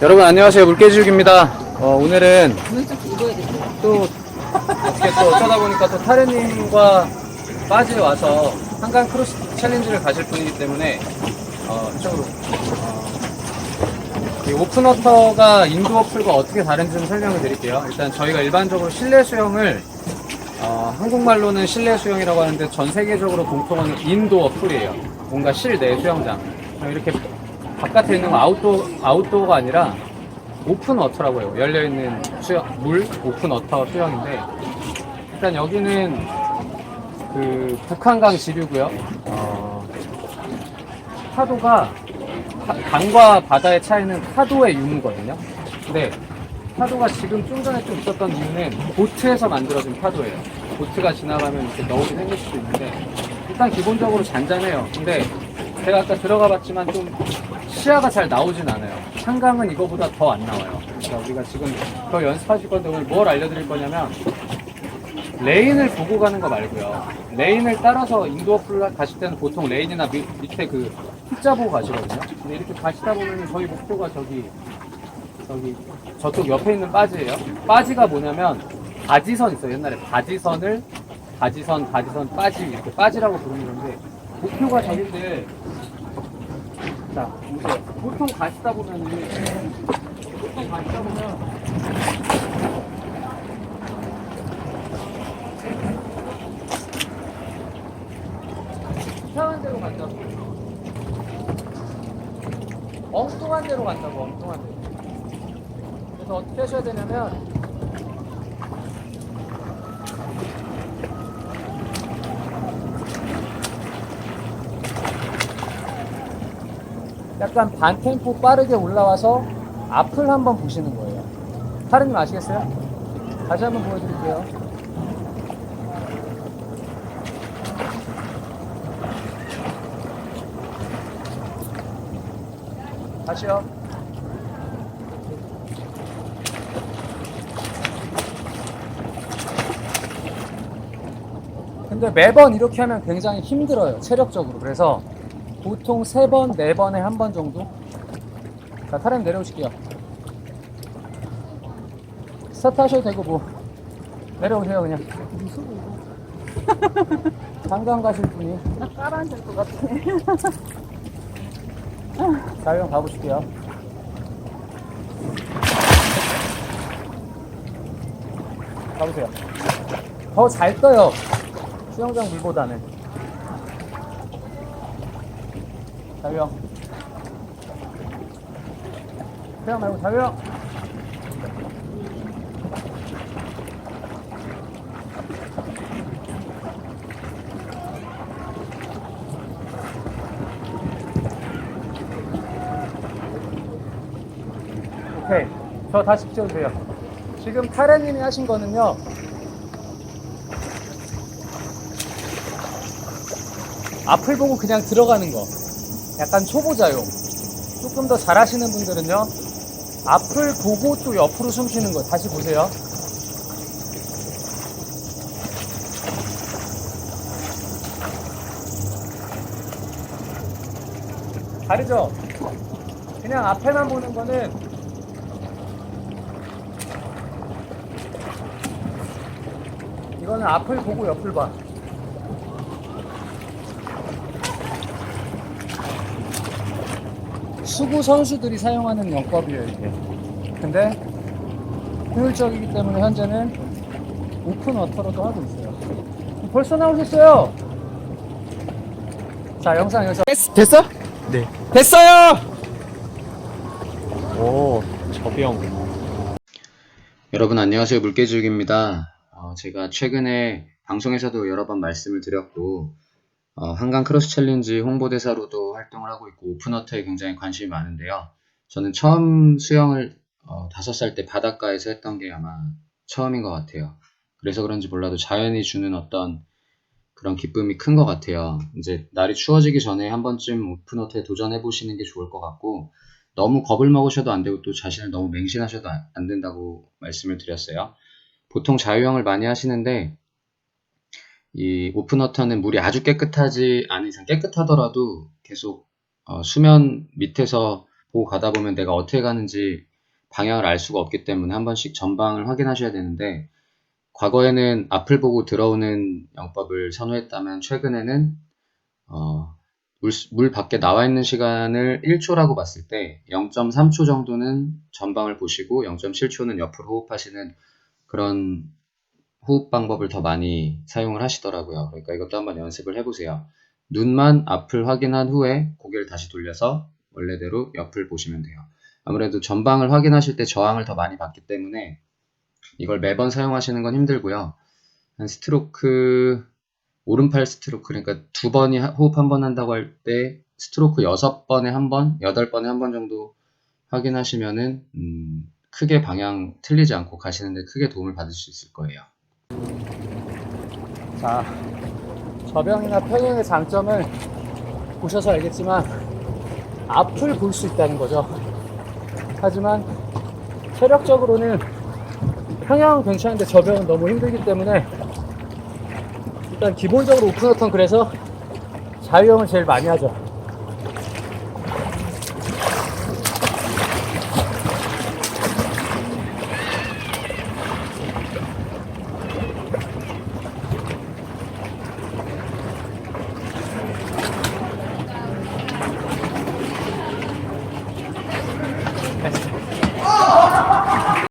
여러분 안녕하세요. 물개지욱입니다. 어, 오늘은 또 어떻게 또 어쩌다 보니까 또 타르님과 빠지에 와서 한강 크로스 챌린지를 가실 분이기 때문에 어, 이쪽으로. 어, 이 오픈워터가 인도어 풀과 어떻게 다른지 좀 설명을 드릴게요. 일단 저희가 일반적으로 실내 수영을 어, 한국말로는 실내 수영이라고 하는데 전 세계적으로 공통어는 인도어 풀이에요. 뭔가 실내 수영장. 이렇게 바깥에 있는 거 아웃도어, 아웃도어가 아니라 오픈 워터라고 해요. 열려 있는 수영, 물, 오픈 워터 수영인데, 일단 여기는 그 북한강 지류고요. 어, 파도가, 가- 강과 바다의 차이는 파도의 유무거든요. 근데 파도가 지금 좀 전에 좀 있었던 이유는 보트에서 만들어진 파도예요. 보트가 지나가면 이렇게 너울이 생길 수도 있는데, 일단 기본적으로 잔잔해요. 근데 제가 아까 들어가 봤지만 좀 시야가 잘 나오진 않아요. 한강은 이거보다 더 안 나와요. 그러니까 우리가 지금 더 연습하실 건데 오늘 뭘 알려드릴 거냐면 레인을 보고 가는 거 말고요. 레인을 따라서 인도어 풀 가실 때는 보통 레인이나 밑, 밑에 그 흑자 보고 가시거든요. 근데 이렇게 가시다 보면 저희 목표가 저기 저기 저쪽 옆에 있는 바지예요. 바지가 뭐냐면 바지선 있어요. 옛날에 바지선을 바지선, 바지선, 바지 이렇게 바지라고 부르는 건데 목표가 저긴데 자 보세요. 보통 가시다 보면은 보통 가시다 보면 이상한 데로 간다고. 엉뚱한 데로 간다고 엉뚱한 데로. 그래서 어떻게 하셔야 되냐면 약간 반템포 빠르게 올라와서 앞을 한번 보시는 거예요. 하르님 아시겠어요? 다시 한번 보여드릴게요. 다시요. 근데 매번 이렇게 하면 굉장히 힘들어요. 체력적으로. 그래서 보통 세 번, 네 번에 한 번 정도. 자, 타렘 내려오실게요. 스타트 하셔도 되고, 뭐. 내려오세요, 그냥. 한강 가실 분이. 나 깔아앉을 것 같아. 자유형 가보실게요. 가보세요. 더 잘 떠요. 수영장 물보다는. 자유형. 그냥 말고 자유형. 오케이. 저 다시 찍어주세요. 지금 타라님이 하신 거는요. 앞을 보고 그냥 들어가는 거. 약간 초보자용. 조금 더 잘하시는 분들은요. 앞을 보고 또 옆으로 숨 쉬는 거. 다시 보세요. 다르죠? 그냥 앞에만 보는 거는 이거는 앞을 보고 옆을 봐. 수구 선수들이 사용하는 영법이에요, 이게. 근데 효율적이기 때문에 현재는 오픈 워터로도 하고 있어요. 벌써 나오셨어요? 자, 영상 여기서. 됐 어? 네. 됐어요! 오, 저병. 여러분 안녕하세요 물개지욱입니다. 어, 제가 최근에 방송에서도 여러 번 말씀을 드렸고 어, 한강 크로스 챌린지 홍보대사로도 활동을 하고 있고 오픈워터에 굉장히 관심이 많은데요. 저는 처음 수영을 어, 5살 때 바닷가에서 했던 게 아마 처음인 것 같아요. 그래서 그런지 몰라도 자연이 주는 어떤 그런 기쁨이 큰 것 같아요. 이제 날이 추워지기 전에 한 번쯤 오픈워터에 도전해 보시는 게 좋을 것 같고 너무 겁을 먹으셔도 안 되고 또 자신을 너무 맹신하셔도 안- 안 된다고 말씀을 드렸어요. 보통 자유형을 많이 하시는데 이 오픈워터는 물이 아주 깨끗하지 않은 이상 깨끗하더라도 계속 어, 수면 밑에서 보고 가다 보면 내가 어떻게 가는지 방향을 알 수가 없기 때문에 한 번씩 전방을 확인하셔야 되는데 과거에는 앞을 보고 들어오는 영법을 선호했다면 최근에는 어, 물, 물 밖에 나와 있는 시간을 1초라고 봤을 때 0.3초 정도는 전방을 보시고 0.7초는 옆으로 호흡하시는 그런 호흡 방법을 더 많이 사용을 하시더라고요. 그러니까 이것도 한번 연습을 해보세요. 눈만 앞을 확인한 후에 고개를 다시 돌려서 원래대로 옆을 보시면 돼요. 아무래도 전방을 확인하실 때 저항을 더 많이 받기 때문에 이걸 매번 사용하시는 건 힘들고요. 한 스트로크, 오른팔 스트로크, 그러니까 두 번이 하- 호흡 한 번 한다고 할 때 스트로크 여섯 번에 한 번, 여덟 번에 한 번 정도 확인하시면은, 음, 크게 방향 틀리지 않고 가시는데 크게 도움을 받을 수 있을 거예요. 자, 저병이나 평형의 장점을 보셔서 알겠지만 앞을 볼 수 있다는 거죠. 하지만 체력적으로는 평형은 괜찮은데 저병은 너무 힘들기 때문에 일단 기본적으로 오픈어턴 그래서 자유형을 제일 많이 하죠.